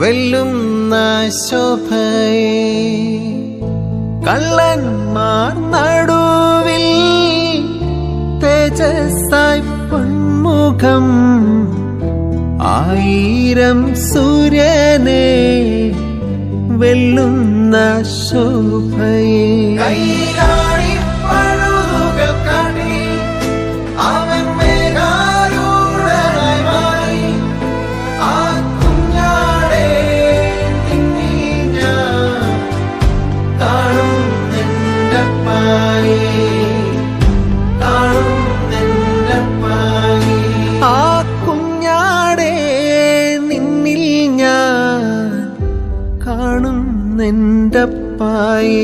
വെല്ലുന്ന ശോഭയെ കള്ളന്മാർ നടുവിൽ തേജസ്സായി പൊന്മുഖം ആയിരം സൂര്യനെ വെല്ലുന്ന ശോഭയെ കാണും നിന്റപ്പായേ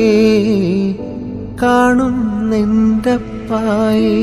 കാണും നിന്റപ്പായേ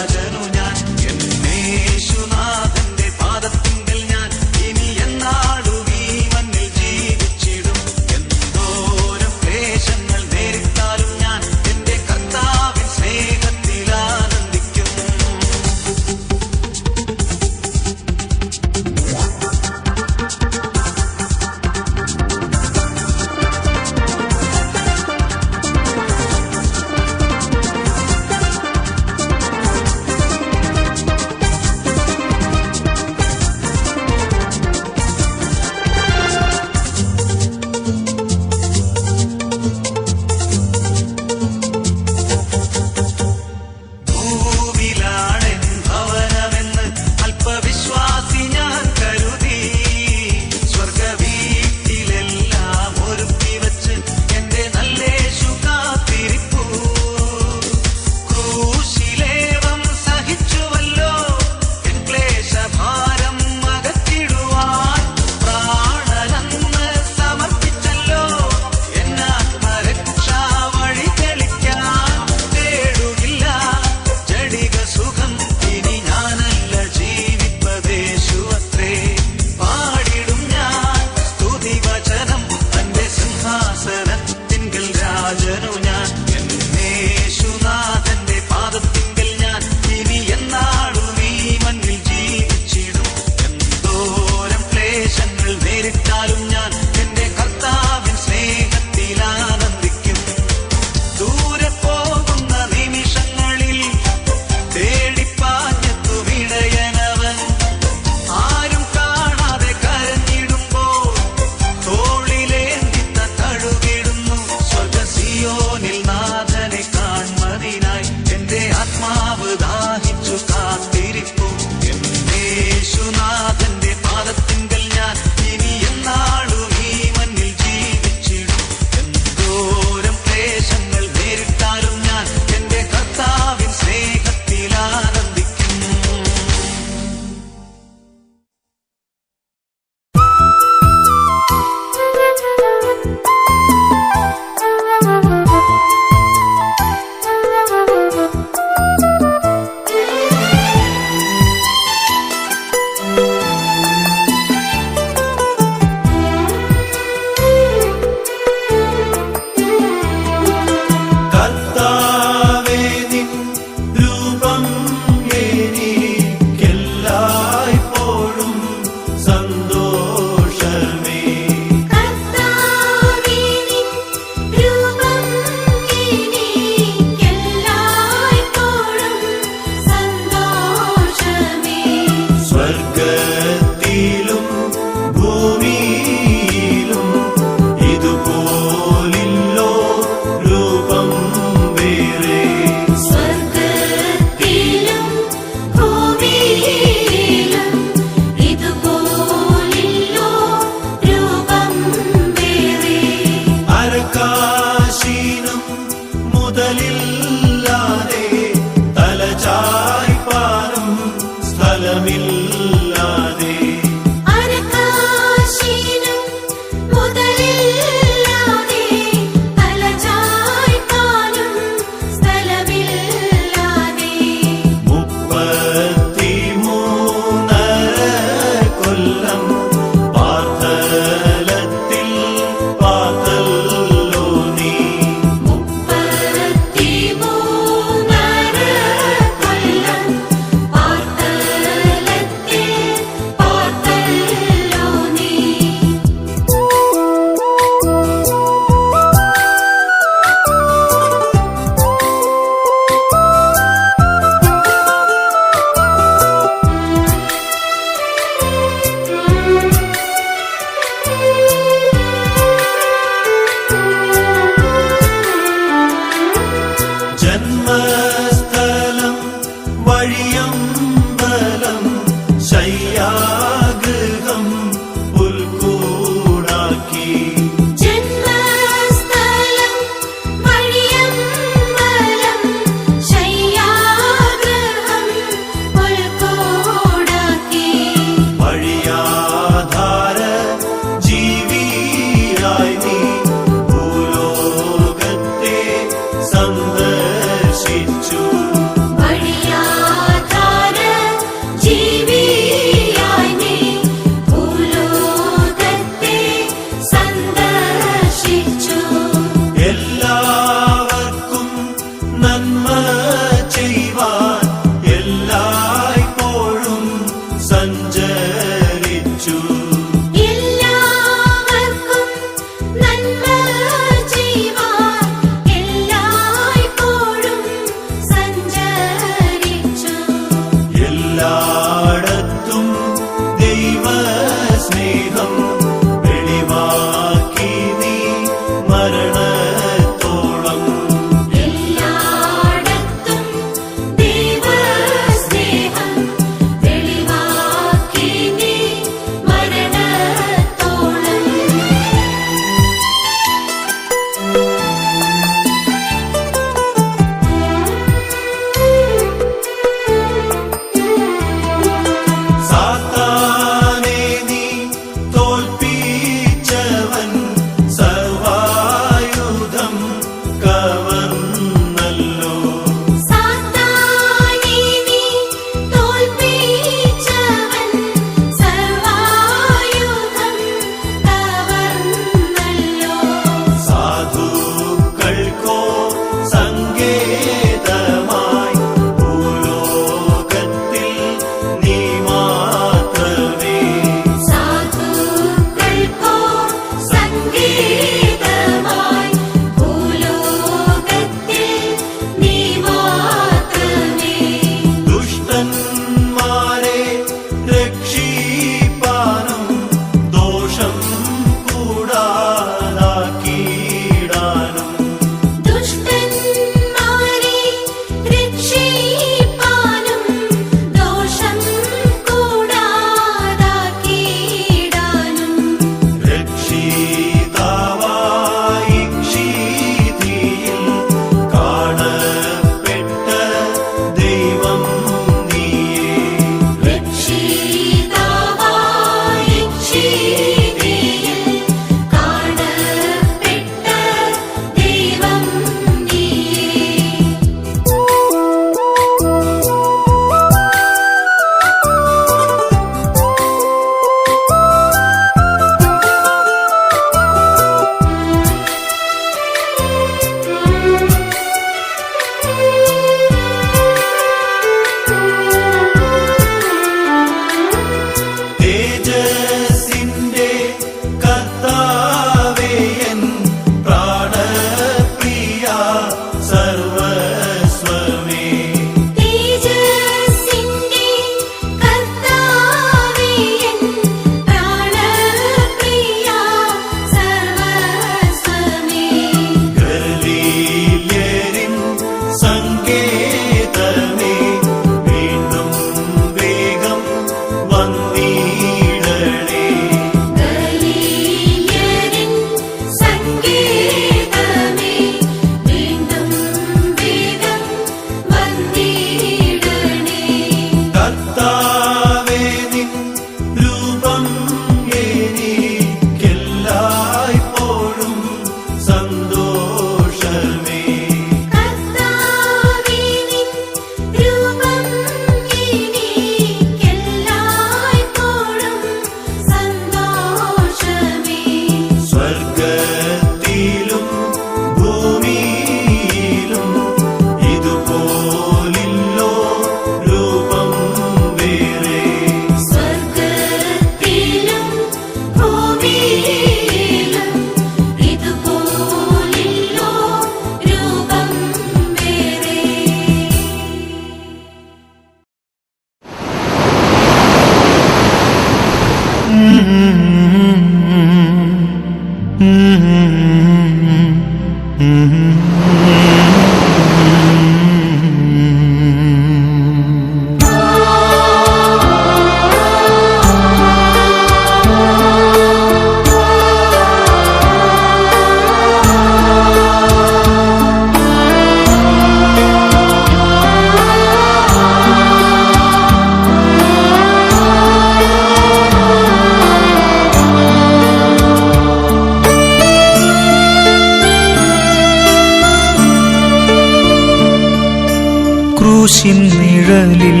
ആകാശിൻ നിഴലിൽ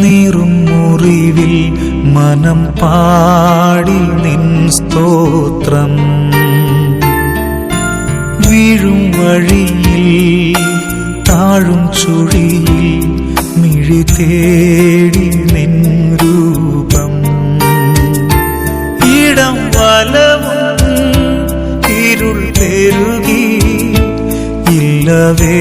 നീറും മുറിവിൽ മനം പാടി നിൻ സ്തോത്രം. വീഴും വഴിയിൽ താഴും ചുഴിയിൽ മിഴി തേടി നിൻ രൂപം. ഇടം വലവും ഇരുൾ പെരുകി ഇല്ലവേ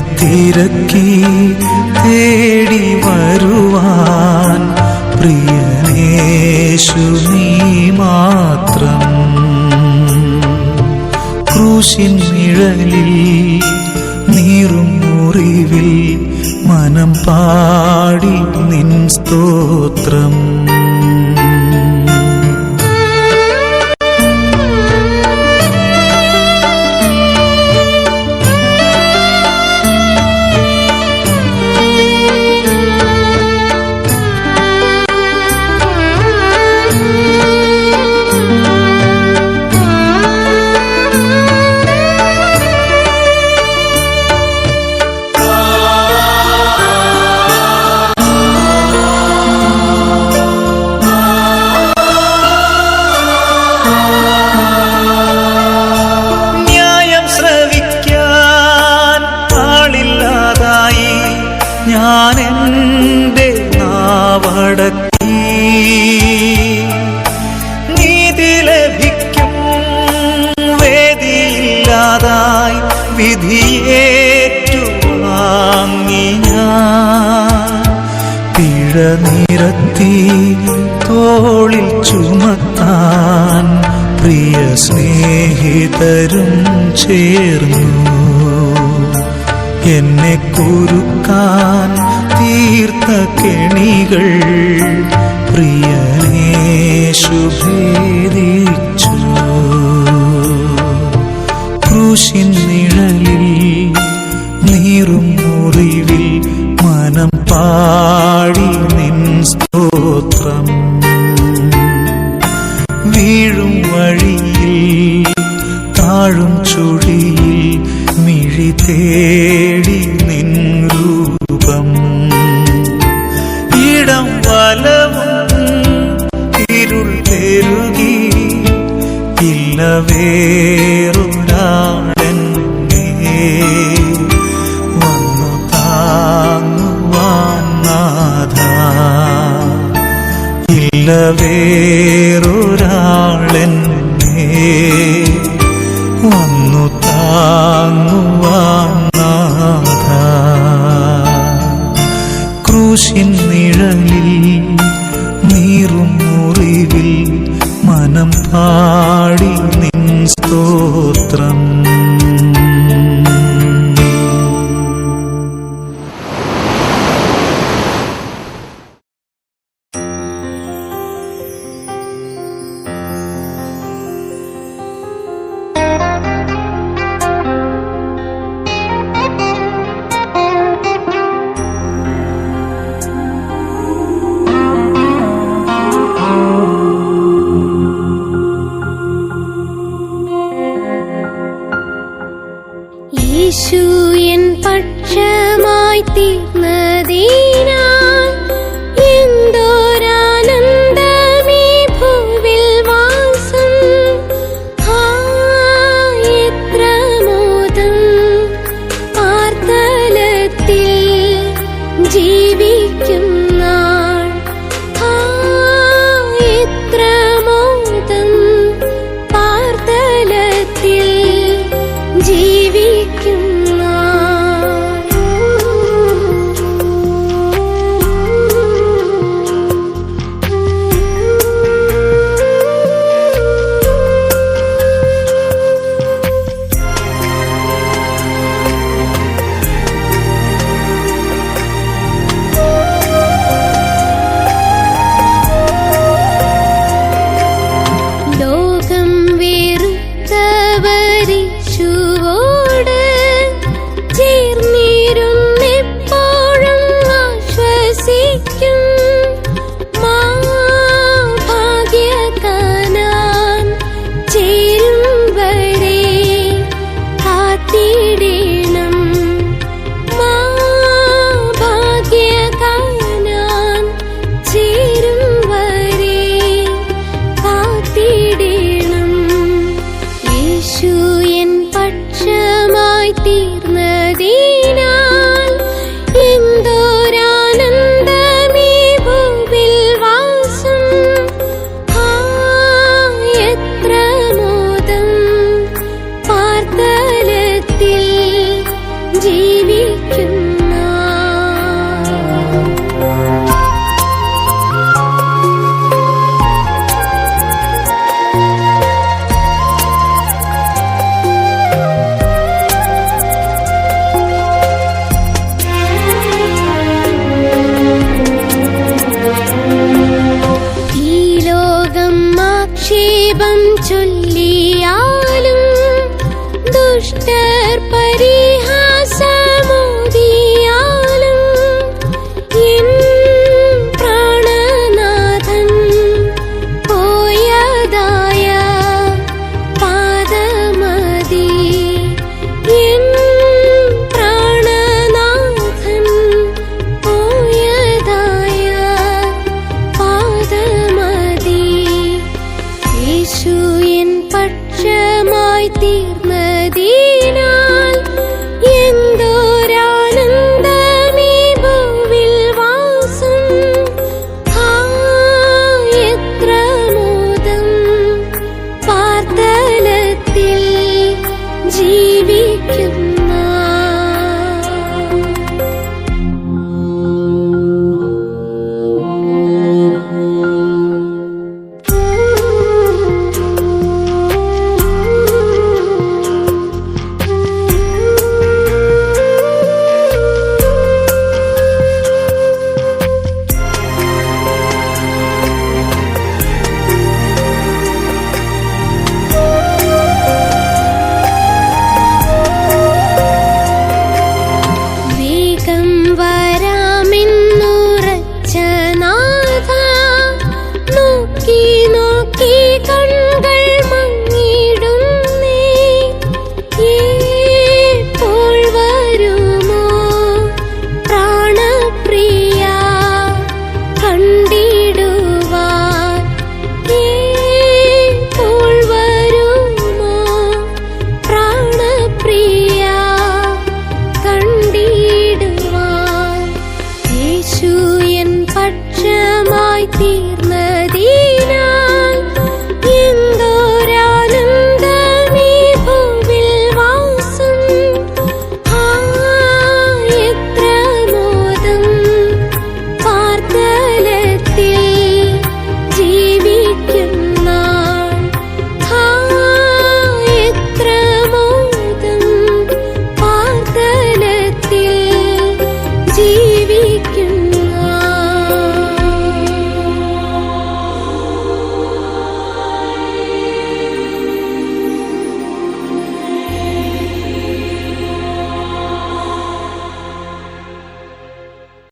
തിരക്കി തേടി വരുവാൻ പ്രിയനേശു നീ മാത്രം. ക്രൂശിൻ നിഴലിൽ നീറും മുറിവിൽ മനം പാടി നിൻ സ്തോത്രം. শুভেরি യേശു എൻ പക്ഷമായി തീർന്നതീനാ.